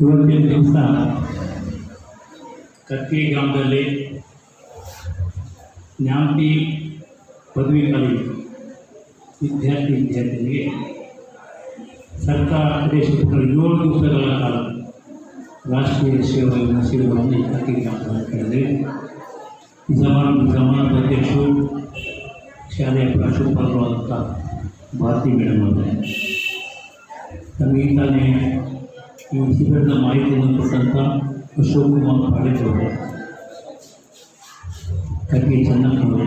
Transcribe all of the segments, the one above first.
ಇವತ್ತಿನ ದಿವಸ ಕತ್ತಿ ಗ್ರಾಮದಲ್ಲಿ ಜ್ಞಾಪಿ ಪದವಿ ಕಾಲೇಜು ವಿದ್ಯಾರ್ಥಿ ವಿದ್ಯಾರ್ಥಿನಿಗೆ ಸರ್ಕಾರ ಆದೇಶಿಸಿದ ಏಳು ದಿವಸಗಳ ಕಾಲ ರಾಷ್ಟ್ರೀಯ ಸೇವಾ ಸೇವೆಗಳನ್ನು ಈ ಕತ್ತಿ ಗ್ರಾಮದಲ್ಲಿ ಕೇಳಿದೆ ಈ ಸಮಾರಂಭ ಸಮಾರಂಭ ಅಧ್ಯಕ್ಷರು ಶಾಲೆಯ ಪ್ರಾಂಶುಪಾಲರಾದಂಥ ಭಾರತಿ ಮೇಡಮ್ ಅವರೇ ನಮಗೆ ತಾನೇ ಈ ಶಿಬಿರದ ಮಾಹಿತಿಯನ್ನು ಕೊಟ್ಟಂಥ ಅಶೋಕ್ ಕುಮಾರ್ ಅವರೇ ಕಟ್ಟಿ ಚೆನ್ನಪ್ಪನವರೇ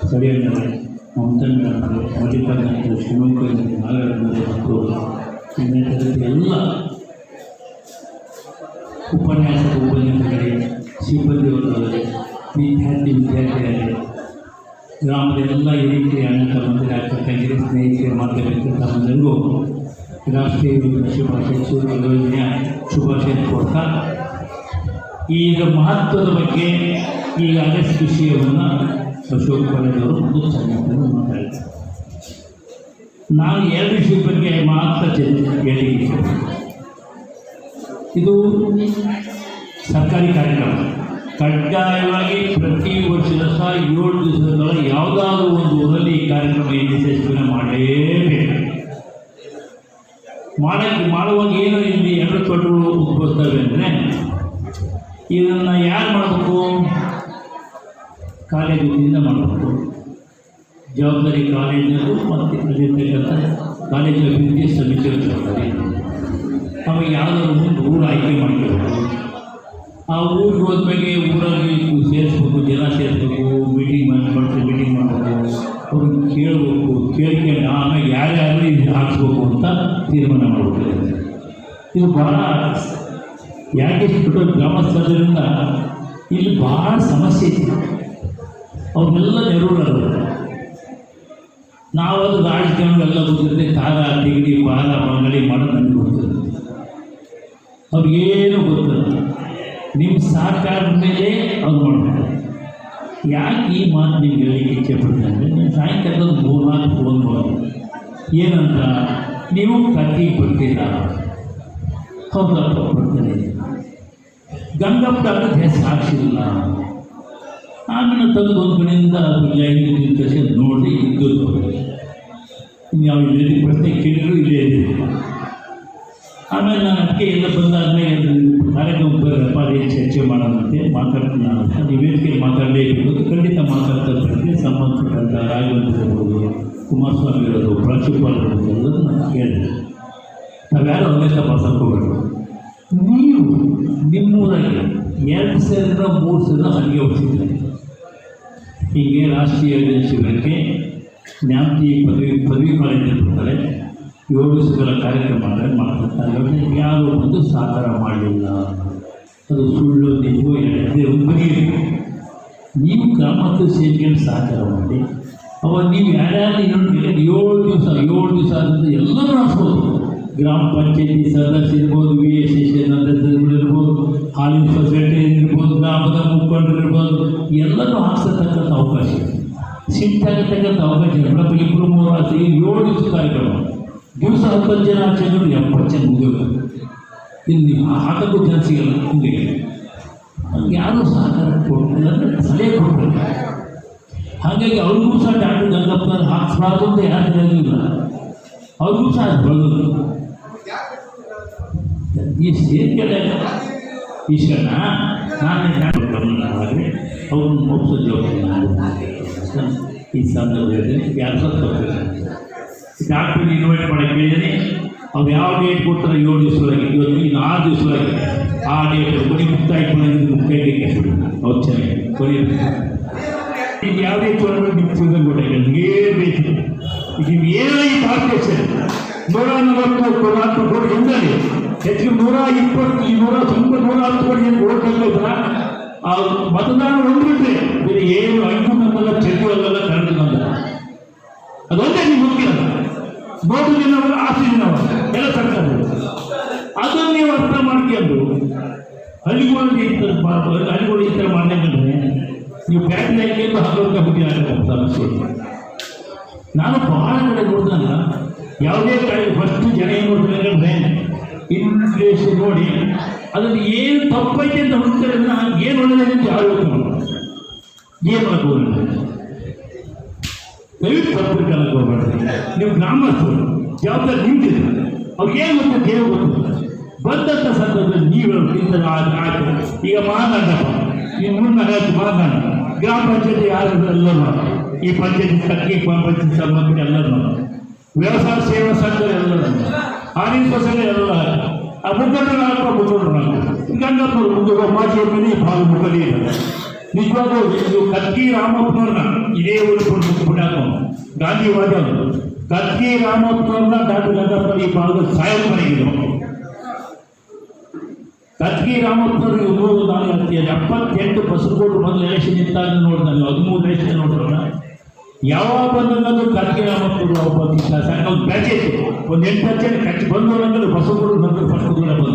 ಸ್ಥಳೀಯರವರೇ ಮಮತಾ ಮೇಡಮ್ ಅವರೇ ಮಲ್ಲಿಕಾರ್ಜುನ ಶಿವಮೊಗ್ಗ ನಾಗರವರೇ ಮತ್ತು ಇನ್ನಿತರ ಎಲ್ಲ ಉಪನ್ಯಾಸಕ ಉಪನ್ಯಾಸಕರೇ ಸಿಬ್ಬಂದಿಯವರೇ ವಿದ್ಯಾರ್ಥಿ ವಿದ್ಯಾರ್ಥಿಯರೇ ಗ್ರಾಮದ ಎಲ್ಲ ಹಿರಿಯ ಅನೇಕ ಮಂದಿರ ಅಕ್ಕ ಸ್ನೇಹಿತರು ಸ್ನೇಹಿತರ ಮಾಧ್ಯಮಿಕ ತಮ್ಮಂದರಿಗೂ ರಾಷ್ಟ್ರೀಯ ಶುಭಾಶಯ ಸೂರ್ಯ ಯೋಜನೆಯ ಶುಭಾಶಯ ಕೊಡ್ತಾ ಈಗ ಮಹತ್ವದ ಬಗ್ಗೆ ಈ ಆಗಸ್ಟ್ ವಿಷಯವನ್ನು ಅಶೋಕ್ ಅವರು ಒಂದು ಚೆನ್ನಾಗಿ ಮಾತಾಡ್ತಾರೆ ನಾನು ಎರಡು ವಿಷಯದ ಬಗ್ಗೆ ಮಾತ್ರ ಹೇಳಿಕೆ ಇದು ಸರ್ಕಾರಿ ಕಾರ್ಯಕ್ರಮ. ಕಡ್ಡಾಯವಾಗಿ ಪ್ರತಿ ವರ್ಷದ ಸಹ ಏಳು ದಿವಸಗಳ ಯಾವುದಾದ್ರೂ ಒಂದು ಊರಲ್ಲಿ ಈ ಕಾರ್ಯಕ್ರಮ ಯಶಸ್ವಿನ ಮಾಡಲೇಬೇಕು. ಮಾಡಕ್ಕೆ ಮಾಡುವಾಗ ಏನು ಇಲ್ಲಿ ಎರಡು ತೊಟ್ಟುಗಳು ಉದ್ಭವಿಸ್ತವೆ ಅಂದರೆ ಇದನ್ನು ಯಾರು ಮಾಡಬೇಕು? ಕಾಲೇಜಿನಿಂದ ಮಾಡಬೇಕು. ಜವಾಬ್ದಾರಿ ಕಾಲೇಜಿನಲ್ಲಿ ಮತ್ತು ಅಲ್ಲಿರ್ತಕ್ಕಂಥ ಕಾಲೇಜಿನ ಅಭಿವೃದ್ಧಿ ಸಮಿತಿ ಇರ್ತಾರೆ ಅವಾಗ ಯಾವುದಾದ್ರು ಒಂದು ಊರು ಆಯ್ಕೆ ಮಾಡಬೇಕು ಆ ಊರಿಗೆ ಹೋದ್ಮೇಲೆ ಊರಲ್ಲಿ ಸೇರಿಸ್ಬೇಕು, ಜನ ಸೇರಿಸ್ಬೇಕು ಮೀಟಿಂಗ್ ಮಾಡ್ತೀವಿ ಮೀಟಿಂಗ್ ಮಾಡಬೇಕು. ಅವ್ರನ್ನ ಕೇಳಬೇಕು ಕೇಳ್ಕೊಂಡು ಆಮೇಲೆ ಯಾರ್ಯಾರು ಇದು ಹಾಕ್ಸ್ಬೇಕು ಅಂತ ತೀರ್ಮಾನ ಮಾಡಬೇಕು ಇದು ಭಾಳ ಯಾಕೆ ದೊಡ್ಡ ಗ್ರಾಮಸ್ಥರಿಂದ ಇಲ್ಲಿ ಭಾಳ ಸಮಸ್ಯೆ ಇದೆ. ಅವ್ರನ್ನೆಲ್ಲ ನೆರವೇರಲ್ಲ ನಾವು ಅದು ರಾಜಕೀಯವೆಲ್ಲ ಗೊತ್ತಿರುತ್ತೆ ಖಾರ ತಿಗಡಿ ಬಾಲ ಬಂಗಡಿ ಮಾಡೋದು ನನಗೆ ಗೊತ್ತಿರುತ್ತೆ ಅವ್ರಿಗೇನು ಗೊತ್ತಿಲ್ಲ. ನಿಮ್ಮ ಸಹಕಾರದ ಮೇಲೆ ಅವ್ರು ಮಾಡ್ತಾರೆ. ಯಾಕೆ ಈ ಮಾತು ನಿಮ್ಗೆ ಹೇಳಲಿಕ್ಕೆ ಇಚ್ಛೆ ಪಡ್ತೀನಿ ಅಂದರೆ ನಾನು ಸಾಯಂಕಾಲದ ಮೂರ್ನಾಲ್ಕು ಫೋನ್ ಮಾಡಿ. ಏನಂತ? ನೀವು ಕತ್ತಿ ಬರ್ತೀರಾ? ಹೌದಪ್ಪ ಬರ್ತೀನಿ. ಗಂಗಪ್ಪ ಅದಕ್ಕೆ ಹೆಸರು ಹಾಕ್ಸಿಲ್ಲ ಆಮೇಲೆ ತೆಗೆದು ಒಂದು ಕಡೆಯಿಂದ ಕಸಿ ನೋಡಿ ಇದ್ದು ಇನ್ನು ಯಾವ ಇಲ್ಲಿ ಪ್ರಶ್ನೆ ಕೇಳಿದ್ರು, ಇಲ್ಲೇ ಇದೆ ಆಮೇಲೆ ನಾನು ಅದಕ್ಕೆ ಎಲ್ಲ ಬಂದಾದ್ಮೇಲೆ ಕಾರ್ಯಕ್ರಮ ಬರಪ್ಪ ಅದೇ ಚರ್ಚೆ ಮಾಡೋದಂತೆ ಮಾತಾಡ್ತೀನಿ ನಾನು. ವೇದಿಕೆಯಲ್ಲಿ ಮಾತಾಡಲೇಬೇಕು. ಖಂಡಿತ ಮಾತಾಡ್ತಾ ಬರ್ತೀನಿ ಸಂಬಂಧಪಟ್ಟಂಥ ರಾಘವೇಂದ್ರ ಇರ್ಬೋದು ಕುಮಾರಸ್ವಾಮಿ ಇರೋದು ಪ್ರಾಂಶುಪಾಲರು ಇರೋದು ನಾನು ಕೇಳಿದೆ ನಾವ್ಯಾರು ತಪಾಸಕ್ಕೆ ಹೋಗಬೇಕು ನೀವು ನಿಮ್ಮೂರಲ್ಲಿ ಎರಡು ಸಾವಿರದ ಮೂರು ಸಾವಿರ ಹಂಗೆ ಹೋಗ್ತಿದ್ರಿ ಹೀಗೆ ರಾಷ್ಟ್ರೀಯ ಶಿಬಿರಕ್ಕೆ ಜ್ಞಾಪಿ ಪದವಿ ಪದವಿ ಕಾಲೇಜಲ್ಲಿ ಬರ್ತಾರೆ ದಿವಸಗಳ ಕಾರ್ಯಕ್ರಮ ಮಾಡ್ತಾರೆ. ಯಾರು ಬಂದು ಸಾಕಾರ ಮಾಡಲಿಲ್ಲ ಅದು ಸುಳ್ಳು ಎರಡೇ ಬರೀರಿ ನೀವು ಗ್ರಾಮಕ್ಕೆ ಸೇರಿಕೊಂಡು ಸಹಕಾರ ಮಾಡಿ. ಅವಾಗ ನೀವು ಯಾರ್ಯಾರು ಇನ್ನೊಂದು ಏಳು ದಿವಸ ಏಳು ದಿವಸ ಆದ್ರೆ ಎಲ್ಲರೂ ಹಾಕ್ಬೋದು ಗ್ರಾಮ ಪಂಚಾಯತಿ ಸದಸ್ಯ ಇರ್ಬೋದು ವಿ ಎಸ್ ಎಸ್ ಇರ್ಬೋದು, ಹಾಲಿನ ಸೊಸೈಟಿ ಇರ್ಬೋದು, ಗ್ರಾಮದ ಮುಖಂಡರು ಇರ್ಬೋದು, ಎಲ್ಲರೂ ಹಾಕ್ಸತಕ್ಕಂಥ ಅವಕಾಶ ಸಿಟ್ಟಾಗತಕ್ಕಂಥ ಅವಕಾಶ ಇಬ್ಬರು ಮೂರು ಏಳು ದಿವಸ ಕಾರ್ಯಕ್ರಮ. ದಿವಸ ಹತ್ತು ಜನ ಆಚೆಗಳು ಎಪ್ಪತ್ತು ಜನ ಮುಗಿಯೋದು ಇಲ್ಲಿ ಹಾಕೋಕ್ಕೂ ಜನ ಸಿಗಲ್ಲ ಹಿಂಗೆ ಯಾರೂ ಸಹಕಾರ ಕೊಟ್ಟಿಲ್ಲ ಅಂದರೆ ಸಲಹೆ ಕೊಡಬೇಕು ಹಾಗಾಗಿ ಅವ್ರಿಗೂ ಸಹ ಡಾಕ್ಟರ್ ಗಂಗಪ್ಪನವ್ರು ಹಾಕ್ಸ್ಬಾರ್ದು ಅಂತ ಯಾರು ಹೇಳಲಿಲ್ಲ ಅವ್ರಿಗೂ ಸಹ ಅದು ಬೆಳೆದ್ರು ಈ ಸೇರ್ಕಡೆ ಈಶ್ವರನ ನಾನೇ ಡಾಕ್ಟರ್ ಗಮನವಾದರೆ ಅವ್ರನ್ನ ಮುಗಿಸೋ ಜವಾಬ್ದಾರಿ ಈ ಸಂದರ್ಭದಲ್ಲಿ ಯಾರು ಸತ್ತು ಡಾಕ್ಟರ್ ಇನ್ವೈಟ್ ಮಾಡಕ್ಕೆ ಹೇಳಿದ್ದೀನಿ ಅವ್ರು ಯಾವ ಡೇಟ್ ಕೊಡ್ತಾರೆ ಏಳು ದಿವಸದೊಳಗೆ? ಇವತ್ತು ಇನ್ನು ಆರು ದಿವಸದೊಳಗೆ. ಆ ಡೇಟ್ ಕೊಡಿ ಮುಕ್ತಾಯ ಕೊನೆಗೆ ಮುಕ್ತಾಯಕ್ಕೆ ಅವ್ರು ಚೆನ್ನಾಗಿ ಕೊಡಿ ಈಗ ಯಾವುದೇ ತೊಗೊಂಡು ನಿಮ್ಮ ಕೂದಲು ಕೊಟ್ಟಿಗೆ ಏನು ಬೇಕು ಈಗ ನೀವು ಏನೋ ಈ ಭಾರತ ನೂರ ನಲವತ್ತು ಕೊಡಾತು ಕೋಟಿ ಹಿಂದಲ್ಲಿ ಹೆಚ್ಚಿಗೆ ನೂರ ಇಪ್ಪತ್ತು ನೂರ ತುಂಬ ನೂರ ಹತ್ತು ಕೋಟಿ ಏನು ಕೊಡೋಕ್ಕಾಗಲ್ಲ ಆ ಮತದಾನ ಒಂದು ಬಿಟ್ಟರೆ ಬೇರೆ ಏನು ಐದು ನಮ್ಮಲ್ಲ ಚೆಕ್ಕು ಅಲ್ಲೆಲ್ಲ ಕರೆದು ಬಂದ ಅದೊಂದೇ ನಿಮ್ಗೆ ಗೊತ್ತಿಲ್ಲ ನೋಟು ದಿನವಲ್ಲ ಎಲ್ಲ ಸರ್ಕಾರ ಅದನ್ನು ನೀವು ಅರ್ಥ ಮಾಡ್ಕೊಂಡು ಹಳ್ಳಿಗಳಿಗೆ ಈ ಥರ ಮಾ- ಹಳ್ಳಿಗಳು ಈ ಥರ ಮಾಡಬೇಕಂದ್ರೆ ನೀವು ಬ್ಯಾಂಕ್ ಹಾಕಿದ್ದು ಹಗಲು ಹುಟ್ಟಿ ಆಗತ್ತೆ ಸಮಸ್ಯೆ ನಾನು ಬಹಳ ಕಡೆ ನೋಡಿದಾಗ ಯಾವುದೇ ಕಡೆ ಫಸ್ಟ್ ಜನ ಏನು ನೋಡ್ತಾರೆ ಅಂದರೆ ಇನ್ಫ್ಲೇಷನ್ ನೋಡಿ, ಅದರಲ್ಲಿ ಏನು ತಪ್ಪೈತೆ ಅಂತ ಹುಡುಕ್ತಾರೆ ಏನು ಒಳ್ಳೆಯದಂತ ಯಾರು. ಏನು ಆಗ್ಬೋದು ದಯವಿಟ್ಟು ತಪ್ಪು ಕಾಲಕ್ಕೆ ಹೋಗ್ಬೇಡ್ರಿ ನೀವು ಗ್ರಾಮಸ್ಥರು. ಜವಾಬ್ದಾರಿ ನಿಮ್ದಿದೆ. ಅವ್ರಿಗೆ ಏನು ಗೊತ್ತು? ದೇವ್ರು ಗೊತ್ತು. ಬಂದಂಥ ಸಂದರ್ಭದಲ್ಲಿ ನೀವು ಇಂಥ ಆಯ್ತು ಈಗ ಮಾತಾಡಪ್ಪ ಈ ಮುನ್ನ ಮಾತಾಡ ಗ್ರಾಮ ಪಂಚಾಯತಿ ಯಾರು ಎಲ್ಲರೂ ಈ ಪಂಚಾಯತಿ ಕಟ್ಟಿ ಪಂಚಾಯತಿ ಸಂಬಂಧ ಎಲ್ಲರೂ ವ್ಯವಸಾಯ ಸೇವಾ ಸಂಘ ಎಲ್ಲರೂ ಆಡಳಿತ ಸಂಘ ಎಲ್ಲ ಆ ಮುಖಂಡರು ನಾಲ್ಕು ಮುಖಂಡರು ನಾಲ್ಕು ಗಂಡಪ್ಪರು ಮುಖ ಮಾಜಿ ಮನೆ ಭಾಗ ನಿಜವಾಗ್ಲೂ ಇದು ಕತ್ತಿ ರಾಮಪ್ಪನವ್ರನ್ನ ಇದೇ ಒಂದು ಬಿಟ್ಟಾಕ ಗಾಂಧಿವಾದಿ ಅವರು. ಕತ್ತಿ ರಾಮಪ್ಪನವ್ರನ್ನ ಗಂಗಪ್ಪ ಈ ಭಾಗದ ಸಹಾಯ ಮನೆಗಿದ್ರು ಕತ್ತಿ ರಾಮಪ್ಪನವ್ರು ಇವರು ನಾನು ಹೇಳ್ತೀನಿ ಎಪ್ಪತ್ತೆಂಟು ಬಸರಗೋಡು ಮೊದಲು ಎಲೆಕ್ಷನ್ ಇದ್ದಾಗ ನೋಡಿದ ನೀವು. ಹದಿಮೂರು ಎಲೆಕ್ಷನ್ ನೋಡಿದ್ರಲ್ಲ. ಯಾವಾಗ ಬಂದಂಗದು ಕತ್ತಿ ರಾಮಪ್ಪನವರು ಒಬ್ಬ ಸಣ್ಣ ಒಂದು ಬ್ಯಾಚ್ ಇತ್ತು. ಒಂದು ಎಂಟು ಬ್ಯಾಚ್ ಕಚ್ಚಿ ಬಂದವರಂಗದು ಬಸರಗೋಡು ಬಂದು ಫಸ್ಟ್ ಬಂದರು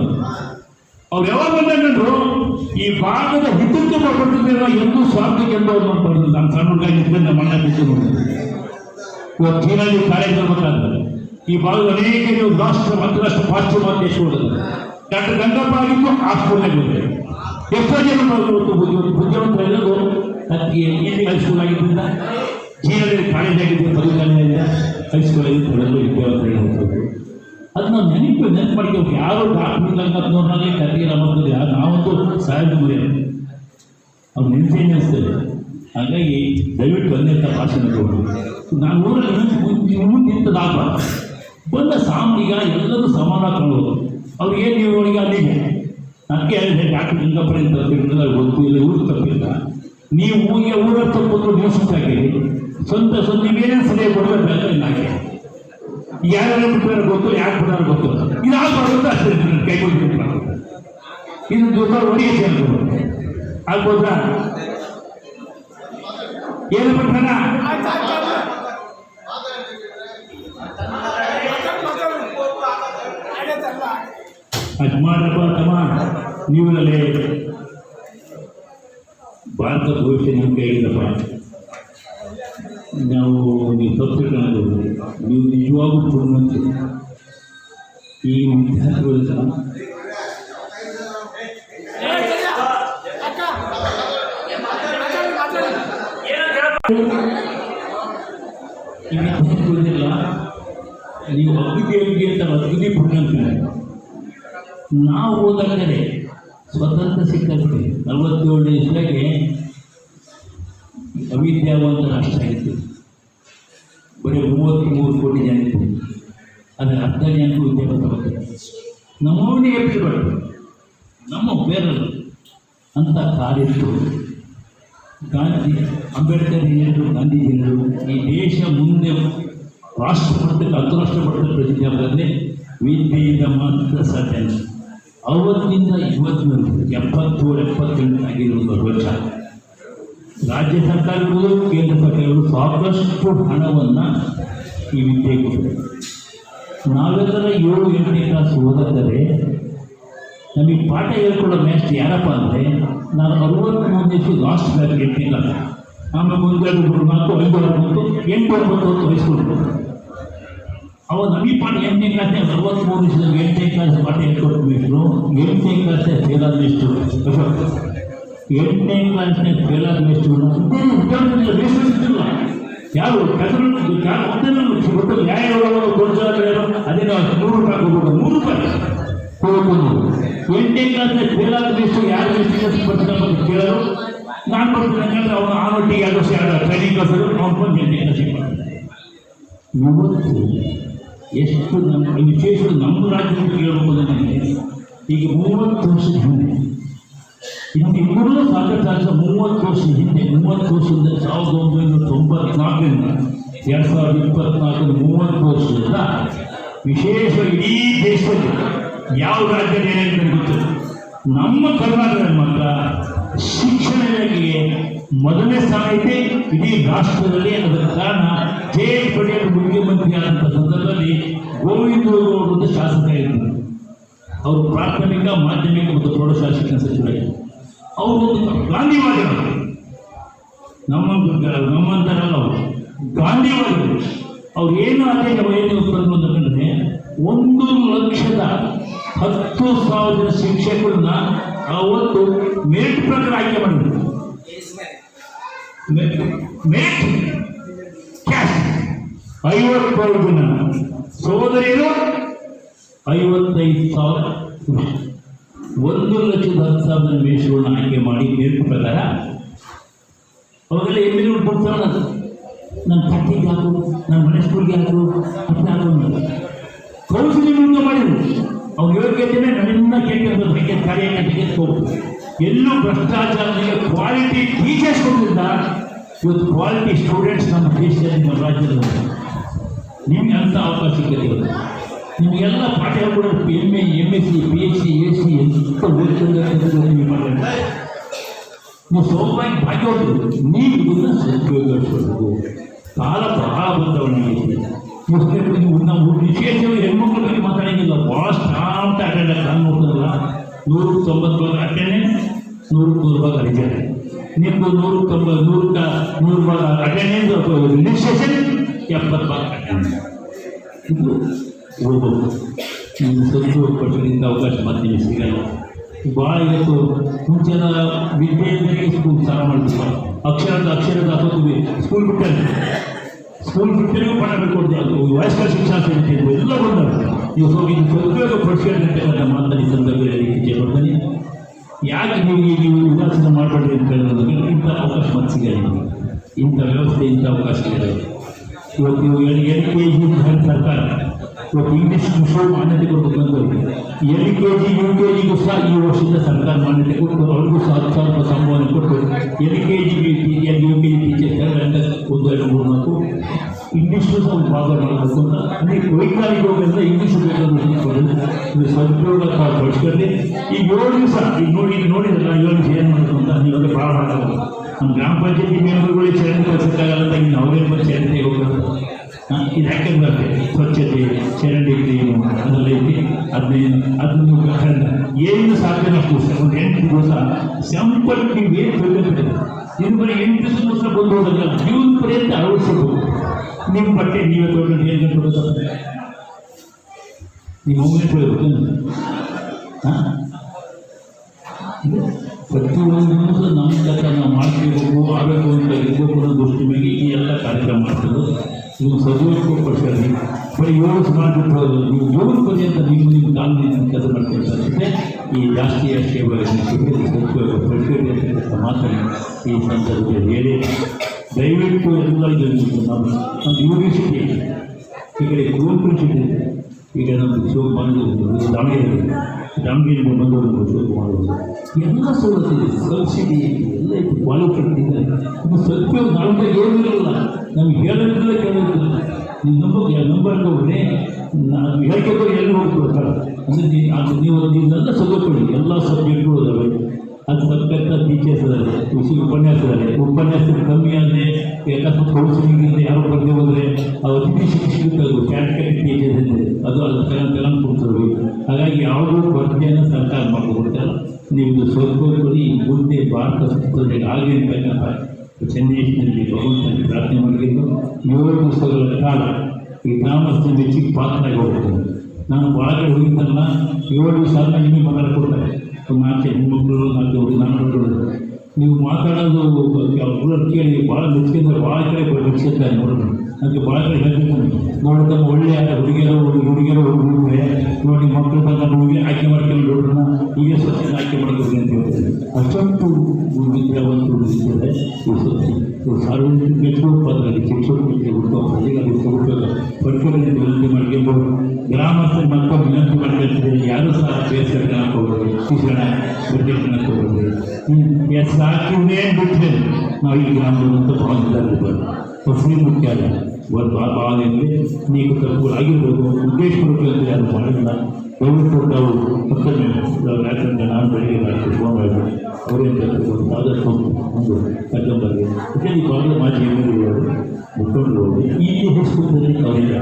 ಅವ್ರು ಯಾವಾಗ ಬಂದ್ರು ಈ ಭಾಗದ ಬರ್ತಿದ್ದೀರ ಎಂದೂ ಸ್ವಾರ್ಥಕ್ಕೆ ಎಂದೋ ಮಾಡ್ಬಾರ್ದು ನಾನು ಸಣ್ಣ ಇದ್ದರೆ ನಮ್ಮ ಅಣ್ಣ ಬಿದ್ದು ನೋಡಿದೆ ಇವತ್ತು ಚೀನಲ್ಲಿ ಕಾರ್ಯಕ್ರಮ ಈ ಭಾಗದ ಅನೇಕ ರಾಷ್ಟ್ರ, ಅಂತಾರಾಷ್ಟ್ರ ಪಾಶ್ಚಿಮಾತ್ಯ ದೇಶಗಳು ಡಾಕ್ಟರ್ ಗಂಗಪ್ಪ ಆಗಿದ್ದು ಆಸ್ಪತ್ರೆ ಬಂದಿದೆ ಎಷ್ಟೋ ಜನ ಇವತ್ತು ಬುದ್ಧಿವಂತ ಇರೋದು ಅದಕ್ಕೆ ಇಲ್ಲಿ ಹೈಸ್ಕೂಲ್ ಆಗಿದ್ದರಿಂದ ಚೀನಾದಲ್ಲಿ ಕಾಲೇಜ್ ಆಗಿದ್ದು ಪದವಿ ಕಾಲೇಜಿಂದ ಹೈಸ್ಕೂಲ್ ಆಗಿದ್ದು ಎಲ್ಲರೂ ವಿದ್ಯಾವಂತರಿಗೆ ಹೋಗ್ತಾರೆ ಅದನ್ನ ನೆನಪು ನೆನಪು ಮಾಡ್ಕೋಬೇಕು ಯಾರು ಡಾಕ್ಟರ್ ಗಂಗಪ್ಪನವ್ರನ್ನಾಗಲಿ ಕರ್ಗೆ ರಾಮಪ್ಪನವ್ರು ಯಾರು ನಾವಂತೂ ಸಾಯೋದು ಮರೆಯೋದು ಅವ್ರು ನೆನಪೇನೆ ಅನಿಸ್ತದೆ ಹಾಗಾಗಿ ದಯವಿಟ್ಟು ಬಂದಿರ್ತ ಭಾಷೆ ನಾನು ಊರಲ್ಲಿ ಮುಂದೆ ನಿಂತ ನಿಂತದಾಗಬಾರ್ದು ಬಂದ ಸಾಮೀಗ ಎಲ್ಲರೂ ಸಮಾನ ಕಾಣೋದು ಅವ್ರಿಗೆ ನೀವು ಈಗ ಅಲ್ಲಿಗೆ? ನನಗೆ ಹೇಳಿದೆ ಡಾಕ್ಟರ್ ಗಂಗಪ್ಪನ ತಪ್ಪಿಲ್ಲ ಗೊತ್ತು ಇಲ್ಲ ಊರು ತಪ್ಪಿಲ್ಲ. ನೀವು ಊರಿಗೆ ಊರ ತಪ್ಪಿದ್ರು ನೀವು ಸುತ್ತಾಕಿರಿ ಸ್ವಂತ ಸ್ವಂತ ನೀವೇನೇ ಸಲಹೆ ಕೊಡಬೇಕಾದ್ರೆ ನಾಕೆ ಯಾರ್ಯಾರು ಬಿಟ್ಟಾರ ಗೊತ್ತು, ಯಾರು ಬಿಟ್ಟಾರ ಗೊತ್ತು. ಇದು ಆಗ್ಬಾರ್ದು ಅಂತ ಅಷ್ಟೇ ಕೈಗೊಂಡು ಇದು ದೊಡ್ಡ ಒಡೆಯ ಅಂತ ಆಗ್ಬೋದಾ? ಏನು ಬಿಟ್ಟಾನ ಅಜ್ಮಾರಪ್ಪ ತಮ್ಮ. ನೀವಲ್ಲೇ ಭಾರತ ಭವಿಷ್ಯ ನಿಮ್ಮ ಹೇಳಿದಪ್ಪ ನಾವು ನೀವು ತಿಳ್ಕೊಳ್ಳೋದು ನೀವು ನಿಜವಾಗೂ ಪೂರ್ಣಂತು ಈ ವಿದ್ಯಾರ್ಥಿಗಳ ಈ ವಿದ್ಯಾರ್ಥಿಗಳಿಗೆಲ್ಲ ನೀವು ಅಭಿವೃದ್ಧಿ ಅಭಿವೃದ್ಧಿ ಅಂತ ಅಭಿವೃದ್ಧಿ ಪೂರ್ಣಂತಿಲ್ಲ ನಾವು ಹೋದಾಗಲೇ ಸ್ವತಂತ್ರ ಸಿಕ್ಕಂತೆ. ನಲವತ್ತೇಳನೇ ಇಸ್ಲಾಗೆ ಅವಿದ್ಯಾವಂತ ರಾಷ್ಟ್ರ ಆಗಿತ್ತು. ಬರೀ ಮೂವತ್ತ್ಮೂರು ಕೋಟಿ ಜನ ಅದರ ಅರ್ಧ ಜನಕ್ಕೂ ವಿದ್ಯಾಭ್ಯಾಸ ಬರ್ತದೆ ನಮ್ಮವನ್ನೇ ಎಪ್ಪಿಬಾರ್ದು ನಮ್ಮ ಬೇರಲ್ಲ ಅಂತ ಕಾಲಿತ್ತು ಗಾಂಧಿ ಅಂಬೇಡ್ಕರ್ ಹೇಳಿದ್ರು ಗಾಂಧೀಜಿಯರು ಈ ದೇಶ ಮುಂದೆ ರಾಷ್ಟ್ರ ಮಟ್ಟಕ್ಕೆ ಅಂತಾರಾಷ್ಟ್ರ ಪ್ರತಿಜ್ಞೆ ವಿದ್ಯೆಯಿಂದ ಮಾತ್ರ ಸಾಧ್ಯ ಅವತ್ತಿಂದ ಇವತ್ತಿನವರೆಗೂ ಎಪ್ಪತ್ತೇಳು ಎಪ್ಪತ್ತೆಂಟು ಆಗಿರುವುದು ವರ್ಷ ರಾಜ್ಯ ಸರ್ಕಾರಗಳು, ಕೇಂದ್ರ ಸರ್ಕಾರಗಳು ಸಾಕಷ್ಟು ಹಣವನ್ನು ಈ ವಿದ್ಯೆಗೆ ನಾವೆಲ್ಲರ ಏಳು ಎಂಟನೇ ಕ್ಲಾಸ್ ಓದಿದರೆ ನಮಗೆ ಪಾಠ ಹೇಳ್ಕೊಳ್ಳೋ ಮ್ಯಾಸ್ಟ್ ಯಾರಪ್ಪ ಅಂದರೆ, ನಾನು ಅರವತ್ತ್ಮೂರು ದಿವಸ ಲಾಸ್ಟ್ ಬ್ಯಾಚ್ ಎಂಟನೇ ಕ್ಲಾಸ್ ಆಮೇಲೆ ಮುಂದೆ ಮೂರು ನಾಲ್ಕು, ಐದು ಬಂತು ಎಂಟು ಒಂಬತ್ತು ಹೊತ್ತು ವಹಿಸ್ಕೊಂಡು ಅವ ನಮಗೆ ಪಾಠ ಎಂಟನೇ ಕ್ಲಾಸ್ನೇ ಅರವತ್ತ್ಮೂರು ದಿವಸದಲ್ಲಿ ಎಂಟನೇ ಕ್ಲಾಸ್ ಪಾಠ ಹೇಳ್ಕೊಟ್ಟು ಮೇಷ್ಟ್ರು ಎಂಟನೇ ಕ್ಲಾಸ್ನೇ ಫೇಲ್ ಮೇಷ್ಟ್ರು ಎಂಟನೇ ಕ್ಲಾಸ್ನೇ ಫೇಲ್ ಆದ ಬೇಸರಿಸಿಲ್ಲ ಯಾರು ಕಸರು ಕೊಡ್ತಾರೆ ಅದೇ ನಾವು ನೂರು ರೂಪಾಯಿ ಕೊಡ್ಬೋದು ನೂರು ರೂಪಾಯಿ. ಕೊಡ್ಬೋದು ಎಂಟನೇ ಕ್ಲಾಸ್ನೇ ಫೇಲ್ ಆದ ಮೇಷ್ಟ್ರು ಯಾರು ಮೇಷ್ಟ್ರು ಬರ್ತಾರೆ ಅಂತ ಕೇಳೋರು? ನಾನು ಬರ್ತೀನಿ ಅವನು ಆ ಮಟ್ಟಿಗೆ ಎರಡು ವರ್ಷ ಎರಡು ಟ್ರೈನಿಂಗ್ ಕ್ಲಾಸರು ಅವ್ನು ಬಂದು ಎಂಟನೇ ಕ್ಲಾಸಿಗೆ ಇವತ್ತು ಎಷ್ಟು ನಮ್ಮ ವಿಶೇಷ ನಮ್ಮ ರಾಜ್ಯದಲ್ಲಿ ಕೇಳಬಹುದು ನನಗೆ. ಈಗ ಮೂವತ್ತು ವರ್ಷದ ಹಿಂದೆ ಇನ್ನು ಇಬ್ಬರೂ ಸಾಕಷ್ಟು ಮೂವತ್ತು ವರ್ಷ ಹಿಂದೆ, ಮೂವತ್ತು ವರ್ಷದಿಂದ ಸಾವಿರದ ಒಂಬೈನೂರ ತೊಂಬತ್ನಾಲ್ಕರಿಂದ ಎರಡು ಸಾವಿರದ ಇಪ್ಪತ್ನಾಲ್ಕರಿಂದ ಮೂವತ್ತು ವರ್ಷದಿಂದ ವಿಶೇಷ ಇಡೀ ದೇಶದಲ್ಲಿ ಯಾವ ಅಂತ ಗೊತ್ತಿಲ್ಲ ನಮ್ಮ ಕರ್ನಾಟಕದಲ್ಲಿ ಮಾತ್ರ ಶಿಕ್ಷಣ ಇಲಾಖೆಗೆ ಮೊದಲನೇ ಸ್ಥಾನ ಇದೆ, ಇಡೀ ರಾಷ್ಟ್ರದಲ್ಲಿ ಅದರ ಕಾರಣ ಜೆ ಪಡೆಯಲು ಮುಖ್ಯಮಂತ್ರಿ ಆದಂಥ ಸಂದರ್ಭದಲ್ಲಿ ಗೋವಿಂದ ಒಂದು ಶಾಸಕ ಇದ್ದರು. ಅವರು ಪ್ರಾಥಮಿಕ, ಮಾಧ್ಯಮಿಕ ಮತ್ತು ಪ್ರೌಢಶಾಲಾ ಶಿಕ್ಷಣ ಸಚಿವರಾಗಿದ್ದರು ಅವರು ಗಾಂಧಿವಾದಿಗಳು. ನಮ್ಮ ನಮ್ಮಂತರಲ್ಲ ಅವರು. ಗಾಂಧಿವಾದಿಗಳು. ಅವ್ರು ಏನು ಅದೇ ಉತ್ಪನ್ನ ಅಂತಂದ್ರೆ ಒಂದು ಲಕ್ಷದ ಹತ್ತು ಸಾವಿರ ಶಿಕ್ಷಕರನ್ನ ಅವತ್ತು ಮೇಟ್ ಪ್ರಕಾರ ಆಯ್ಕೆ ಮಾಡಿದ್ರು. Merit cash. ಐವತ್ತೇಳು ಜನ ಸೋದರಿಯರು ಐವತ್ತೈದು ಸಾವಿರ ಒಂದು ಲಕ್ಷದ ಹತ್ತು ಸಾವಿರ ಮೇಷಗಳನ್ನ ಆಯ್ಕೆ ಮಾಡಿ ಹೇಳಿದ ಪ್ರಕಾರ ಅವಾಗೆಲ್ಲ ಎಂ ಎಲ್ ಕೊಡ್ತಾವಲ್ಲ ನನ್ನ ಪಟ್ಟಿಗೆ ಹಾಕು ನನ್ನ ಮನೆ ಸ್ಕೂಲ್ಗೆ ಹಾಕು ಅಂತ ಹಾಕೊಂಡು ಕೌನ್ಸಿಲಿಂಗ್ ಮಾಡಿದ್ರು. ಅವ್ರು ಯೋಗ್ಯತೆನೇ ನನ್ನಿಂದ ಕೇಳ್ಕೊಂಡು ಬಗ್ಗೆ ಕಾರ್ಯಕ್ಕೆ ತೆಗೆದುಕೊಂಡು ಎಲ್ಲೂ ಭ್ರಷ್ಟಾಚಾರದಲ್ಲಿ ಕ್ವಾಲಿಟಿ ಟೀಚರ್ಸ್ ಕೊಡಲಿಲ್ಲ. ಇವತ್ತು ಕ್ವಾಲಿಟಿ ಸ್ಟೂಡೆಂಟ್ಸ್ ನಮ್ಮ ದೇಶದಲ್ಲಿ ನಮ್ಮ ರಾಜ್ಯದಲ್ಲಿ. ನಿಮ್ಗೆ ಅಂತ ಅವಕಾಶ ಸಿಗಲಿಲ್ಲ ನಿಮಗೆಲ್ಲ ಪಾಠ ಹೇಳ್ಕೊಡೋದು M A M S C P H C A C ಎಂತ ಓದ್ಕೊಂಡು ನೀವು ಮಾಡಲ್ಲ ನೀವು ಸೌಭಾಗ್ಯ ಭಾಗ್ಯವಂತರು ನೀವು ಇದನ್ನು ಸದುಪಯೋಗಿಸಬೇಕು ಕಾಲ ಬಹಳ ಮುಸ್ಲಿಂ ನೀವು ನಾವು ವಿಶೇಷವಾಗಿ ಹೆಣ್ಮಕ್ಳ ಬಗ್ಗೆ ಮಾತಾಡೋಂಗಿಲ್ಲ. ಭಾಳ ಶಾಂತ ಅಟೆಂಡ್ ನಾನು ನೋಡ್ತಾರಲ್ಲ ನೂರು ತೊಂಬತ್ತು ಭಾಗ ಅಟೆಂಡೆನ್ಸ್ ನೂರು ನೂರು ಭಾಗ ರಿಜೆಕ್ಟ್ ನಿಮ್ಮದು ನೂರು ತೊಂಬತ್ತು ನೂರು ನೂರು ಭಾಗ ಅಟೆಂಡೆನ್ಸ್ ರಿಜಿಸ್ಟ್ರೇಷನ್ ಎಪ್ಪತ್ತು ಭಾಗ ಅಟೆಂಡೆನ್ಸ್ ಇದು ಓದೋದು ನೀವು ಸದುಪಯೋಗಪಡಿಸೋದ್ರಿಂದ ಅವಕಾಶ ಮಾಡ್ತೀವಿ ಸಿಗಲ್ಲ ಭಾಳ ಇವತ್ತು ಮುಂಚೆನ ವಿದ್ಯಾರ್ಥಿಗಳಿಗೆ ಸ್ಕೂಲ್ ಸ್ನಾನ ಮಾಡ್ತೀವಿ ಅಕ್ಷರದ ಅಕ್ಷರದ ಹಾಕೋತೀವಿ ಸ್ಕೂಲ್ ಬಿಟ್ಟಲ್ಲಿ ಸ್ಕೂಲ್ ಬಿಟ್ಟರೆ ಪಾಠ ಬಿಟ್ಕೊಡ್ತೀವಿ ವಯಸ್ಕರ ಶಿಕ್ಷಣ ಸಮಿತಿ ಎಲ್ಲ ಬಂದಾಗ ನೀವು ಹೋಗಿ ಸದುಪಯೋಗ ಪಡಿಸ್ಕೊಂಡಿರ್ತಕ್ಕಂಥ ಮಾತನ್ನು ಈ ಸಂದರ್ಭದಲ್ಲಿ ಹೆಚ್ಚೆ ಬರ್ತಾನೆ. ಯಾಕೆ ನೀವು ಈಗ ನೀವು ಉದಾಸೀನ ಮಾಡಬೇಡ್ರಿ ಅಂತ ಹೇಳೋದಕ್ಕೆ ಇಂಥ ಅವಕಾಶ ಮತ್ತೆ ಸಿಗಲ್ಲ ಇಂಥ ವ್ಯವಸ್ಥೆ, ಇಂಥ ಅವಕಾಶ ಇದೆ ಇವತ್ತು ನೀವು ಎಲ್ ಕೆ ಜಿ ಸರ್ಕಾರ. ಇವತ್ತು ಇಂಗ್ಲಿಷ್ ವಿಷಯ ಮಾನ್ಯತೆ ಕೊಡಬೇಕು ಅಂತ L K G U K ಜಿಗೂ ಸಹ ಈ ವರ್ಷದಿಂದ ಸರ್ಕಾರ ಮಾನ್ಯತೆ ಕೊಟ್ಟು ಅವ್ರಿಗೂ ಸಹ ಹತ್ತು ಸಾವಿರ ಕೊಟ್ಟು L K G L U K G teacher ಒಂದು, ಎರಡು, ಮೂರು ನಾಲ್ಕು ಇಂಗ್ಲೀಷು ಸಹ ಒಂದು ಭಾಗ ಮಾಡಬೇಕು ಅಂತ. ಅಂದರೆ ವೈಜ್ಞಾನಿಕವಾಗಿ ಇಂಗ್ಲೀಷ್ ಬೇಕಾದ್ರೆ ಇದು ಸದುಪಯೋಗ ಬಳಸ್ಕೊಂಡು. ಈ ಏಳು ದಿವಸ ಈಗ ನೋಡಿ, ಈಗ ನೋಡಿದ್ರಲ್ಲ ಏಳು ದಿವಸ ಏನು ಮಾಡಬೇಕು ಅಂತ? ನೀವೆಲ್ಲ ಭಾಳ ಮಾಡಬೇಕು ನಮ್ಮ ಗ್ರಾಮ ಪಂಚಾಯತಿ ಮೆಂಬರ್ಗಳಿಗೆ ಚರಂಡಿ ಕೆಲಸಕ್ಕಾಗಲ್ಲ ಅಂತ ಇನ್ನು ಅವರೇ ಚರಂಡಿ ಹೋಗ್ಬೇಕು. ಇದು ಯಾಕಂದ್ರೆ ಸ್ವಚ್ಛತೆ, ಚರಂಡಿ ಕ್ಲೀನು ಅದೆಲ್ಲ ಅದನ್ನೇನು ಅದನ್ನು ಪ್ರಕರಣ ಏನು ಸಾಧ್ಯನಷ್ಟು ಒಂದು ಎಂಟು ದಿವಸ ಸಂಪರ್ಕಿ ಏನು ಬೇಕಂದ್ರೆ ಇದು ಬರೀ ಎಂಟು ದಿವಸ ಬಂದು ಹೋದಾಗ ಜೀವನ ಪರ್ಯಂತ ಅಳವಡಿಸಬಹುದು ನಿಮ್ಮ ಬಟ್ಟೆ ನೀವೇ ತೊಗೊಂಡು ಏನು ಕೊಡೋದಾದ್ರೆ ನಿಮ್ಮ ಒಮ್ಮೆ ಕೊಡಬೇಕು ಹಾಂ? ಪ್ರತಿಯೊಂದು ಸಹ ನಮ್ಮ ಕೆಲಸ ನಾವು ಮಾಡ್ತೀವಿ ಆಗಬೇಕು ಅಂತ ಇರಬೇಕು ಅನ್ನೋ ದೃಷ್ಟಿ ಮೇಲೆ ಈ ಎಲ್ಲ ಕಾರ್ಯಕ್ರಮ ಮಾಡ್ತಿದ್ದು ನೀವು ಸದುಪಯೋಗ ಪಡಿಸ್ಕೊಳ್ಳಿ ಬರೀ ಯೋಗ ಸಮಾಜ ನೀವು ಏಳು ಅಂತ ನೀವು ನಿಮ್ಮ ಕಾಲದಲ್ಲಿ ಕೆಲಸ ಮಾಡ್ಕೊಳ್ತಾ ಇರುತ್ತೆ ಈ ರಾಷ್ಟ್ರೀಯ ಸೇವೆ ಅಂತಕ್ಕಂಥ ಮಾತನ್ನು ಈ ಸಂದರ್ಭದಲ್ಲಿ ಹೇಳಿ ದಯವಿಟ್ಟು ಎಲ್ಲ ನಮ್ಮ ನಮ್ಮ ಯೂನಿವರ್ಸಿಟಿ ಈ ಕಡೆ ಯೂನಿವರ್ಸಿಟಿ ಈಗ ನಮ್ಮದು ಶಿವಮೊಗ್ಗ ದಾವಣಗೆರೆ ದಾವಣಗೆರೆ ಬಂದವರು ಎಲ್ಲ ಸೌಲಭ್ಯ ಸಬ್ಸಿಡಿ ಎಲ್ಲ ಇತ್ತು ಕ್ವಾಲಿಫಿಕೇಟ್ ಸ್ವಲ್ಪ ಇದು ಸತ್ಯ ದಾವಣಗೆರೆ ಏನಿರಲ್ಲ ನಮ್ಗೆ ಹೇಳೋದಿಲ್ಲ ಕೇಳೋದಿಲ್ಲ. ನೀವು ನಂಬ ನಂಬರ್ ನಾವು ನಾನು ಹೇಳ್ಕೊಟ್ಟು ಎಲ್ಲಿ ಹೋಗ್ಬಿಡ್ತಾರೆ ಅಂದರೆ ನೀವು ಅದು ನೀವು ನೀವೆಲ್ಲ ಸೌಲಭ್ಯ ಎಲ್ಲ ಸಬ್ಜೆಕ್ಟ್ಗಳು ಇದಾವೆ ಅದು ಸಬ್ಜೆಕ್ಟ್ ಟೀಚರ್ಸ್ ಇದ್ದಾರೆ ಕೃಷಿ ಉಪನ್ಯಾಸ ಇದ್ದಾರೆ ಉಪನ್ಯಾಸ ಕಮ್ಮಿ ಆದರೆ, ಎಲ್ಲ ಕೌನ್ಸಿಲಿಂಗ್ ಇಲ್ಲದೆ ಯಾರು ಬಂದೇ ಹೋದರೆ ಅವ್ರು ಶಿಕ್ಷಕರು ಕ್ಯಾಟಗರಿ ಟೀಚರ್ಸ್ ಇದೆ ಅದು ಅದು ತಗೊಂಡು ತಗೊಂಡು ಕೊಡ್ತಾರೆ. ಹಾಗಾಗಿ ಯಾವುದೋ ಕೊರತೆಯನ್ನು ಸರ್ಕಾರ ಮಾಡಿಕೊಡ್ತಾರೆ ಇದು ಸ್ವಲ್ಪಡಿ ಮುಂದೆ ಭಾರತ ಸುತ್ತದಲ್ಲಿ ಆಗಲಿ ಅಂತಕ್ಕಂಥ ಚೆನ್ನೈನಲ್ಲಿ ಭಗವಂತನಲ್ಲಿ ಪ್ರಾರ್ಥನೆ ಮಾಡಿದ್ದು ಏಳು ದಿವಸಗಳ ಕಾಲ ಈ ಗ್ರಾಮಸ್ಥರ ಮೆಚ್ಚಿಗೆ ಪಾತ್ರ ಹೋಗ್ತದೆ ನಾನು ಒಳಗಡೆ ಹೋಗಿದ್ದಲ್ಲ ಏಳು ದಿವಸ ಇನ್ನೂ ಮಗಳ ಕೊಡ್ತಾರೆ. ನಾಲ್ಕು ಹೆಣ್ಮಕ್ಳು ನಾಲ್ಕು ಹುಡುಗ ನಾಲ್ಕು ನೀವು ಮಾತಾಡೋದು ಅವ್ರು ಕೇಳಿ ಭಾಳ ಮೆಚ್ಚಿದ್ರೆ ಭಾಳ ಕಡೆ ಮೆಚ್ಚಿರ್ತಾರೆ ನೋಡಿದ್ರು ಅದಕ್ಕೆ ಭಾಳ ಕಡೆ ಹೇಳ್ತೀನಿ. ನೋಡಿ, ತಮ್ಮ ಒಳ್ಳೆಯ ಹುಡುಗಿಯರು ಹುಡುಗಿಯರು ಹುಡುಗರೆ ನೋಡಿ ಮಕ್ಕಳು ಬಂದ ಹುಡುಗಿ ಆಯ್ಕೆ ಮಾಡ್ಕೊಂಡು ನೋಡ್ರನ್ನ ಈಗ ಸ್ವಚ್ಛ ಆಯ್ಕೆ ಮಾಡ್ಬೇಕು ಅಂತ ಹೇಳ್ತಾರೆ. ಅಷ್ಟೊಂದು ಒಂದು ಈ ಸ್ವಚ್ಛ ಇವು ಸಾರ್ವಜನಿಕ ಮೆಚ್ಚುವುದರಲ್ಲಿ ಶಿಕ್ಷಕರಿಗೆ ಹುಡುಗ ಪ್ರಜೆಗಳಿಗೆ ಸದುಪಯೋಗ ಪಡ್ಕೊಳ್ಳಿ ವಿನಂತಿ ಮಾಡ್ಕೊಂಡು ಗ್ರಾಮಸ್ಥರು ಮತ್ತೊಂದು ವಿನಂತಿ ಮಾಡ್ಕೊಳ್ತಿದ್ರೆ ಯಾರು ಸಹ ಬೇಸರ ಹಾಕೋಬೇಡಿ ಶಿಕ್ಷಣ ನಿರ್ದೇಶನ ಹಾಕೋಬೇಡಿ ಎಸ್ ಸಾಕಿನೇ ಬಿಟ್ಟರೆ ನಾವು ಈ ಗ್ರಾಮದಂತ ಭಾಗದಲ್ಲಿ ಮುಸ್ಲಿಂ ಮುಖ್ಯ ಅಲ್ಲ. ಒಂದು ಆ ಭಾಗದಲ್ಲಿ ನೀವು ತಪ್ಪುಗಳು ಆಗಿರ್ಬೋದು. ಉದ್ದೇಶಪೂರ್ವಕ ಯಾರು ಮಾಡಿಲ್ಲ ದಯವಿಟ್ಟು ನಾವು ಮತ್ತೊಮ್ಮೆ ನಾವು ಯಾಕಂದ್ರೆ ನಾನು ಬೆಳಿಗ್ಗೆ ರಾತ್ರಿ ಫೋನ್ ಮಾಡಿಬಿಟ್ಟು ಅವರಿಂದ ಒಂದು ಆದಷ್ಟು ಒಂದು ಕಟ್ಟಂಬರ್ಗೆ ಮತ್ತೆ ಈ ಭಾಗದ ಮಾಜಿ ಎಂ ಎಲ್ ಎಗಳು ಮುಖಂಡರು ಈ ಹೈಸ್ಕೂಲ್ನಲ್ಲಿ ಅವರಿಲ್ಲ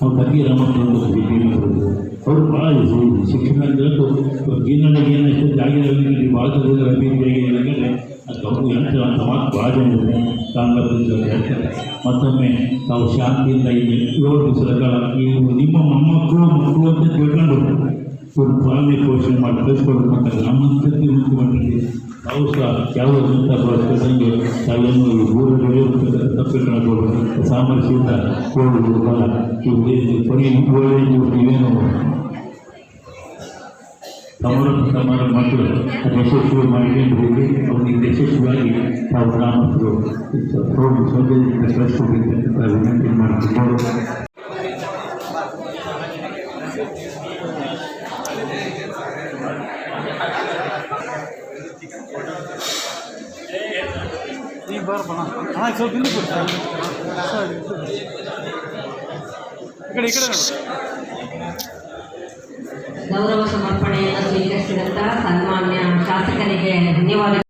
ಅವ್ರ ಬಗ್ಗೆ ರಾಮಚಂದ್ರ ಭೇಟಿ ಮಾಡೋದು ಅವರು ಭಾಳ ಶಿಕ್ಷಣ ಜೀವನದಲ್ಲಿ ಏನಷ್ಟು ಭಾರತದಲ್ಲಿ ಅಭಿವೃದ್ಧಿಯಾಗಿ ಏನಂದರೆ ಅದು ಅಂತ ಮಾತು ಭಾಳ ಕಾಂಗ್ರೆಸ್ ಮತ್ತೊಮ್ಮೆ ತಾವು ಶಾಂತಿಯಿಂದ ಇಲ್ಲಿ ಏಳು ಕಾಲ ನೀವು ನಿಮ್ಮ ಮೊಮ್ಮಕ್ಕಳು ಮಕ್ಕಳು ಅಂತ ತಿಳ್ಕೊಂಡು ಒಂದು ಪಾಲನೆ ಪೋಷಣೆ ಮಾಡಿ ಕಳಿಸ್ಕೊಡ್ಬೇಕಂತ ಅಂತ ಗ್ರಾಮಾಂತರಕ್ಕೆ ಮುಖ್ಯಮಂತ್ರಿ ತಾವು ಸಹ ಯಾವುದಂತ ಪ್ರಸಂಗ ತಾವೇನು ಊರಲ್ಲಿ ತಪ್ಪಿಕೊಂಡು ಸಾಮರ್ಥ್ಯದಿಂದ ಹೋಗುವುದು ಬಲ ಇವು ಕೊನೆಯ ಒಳ್ಳೆಯ ಇವೇನು ಸಮಾರಂಭ ಸಮಾರಂಭ ಮಕ್ಕಳು ಅದು ಯಶಸ್ವಿ ಮಾಡಿಕೊಂಡು ಹೋಗಿ ಅವರಿಗೆ ಯಶಸ್ವಿಯಾಗಿ ತಾವು ಗ್ರಾಮಸ್ಥರು ಪ್ರೋಗ್ರಾಮ್ ಸೌಲಭ್ಯದಿಂದ ಕಳಿಸ್ಕೊಡ್ಬೇಕಂತ ವಿನಂತಿ ಮಾಡ್ತಿದ್ದಾರೆ ಹಾಂ ಸ್ವಲ್ಪ ಹಿಂದೆ ಕೊಡ್ತಾರೆ ಈ ಕಡೆ ಈ ಕಡೆ ನೋಡಿ. ಗೌರವ ಸಮರ್ಪಣೆಯನ್ನು ಸ್ವೀಕರಿಸಿದಂತಹ ಸನ್ಮಾನ್ಯ ಶಾಸಕರಿಗೆ ಧನ್ಯವಾದ.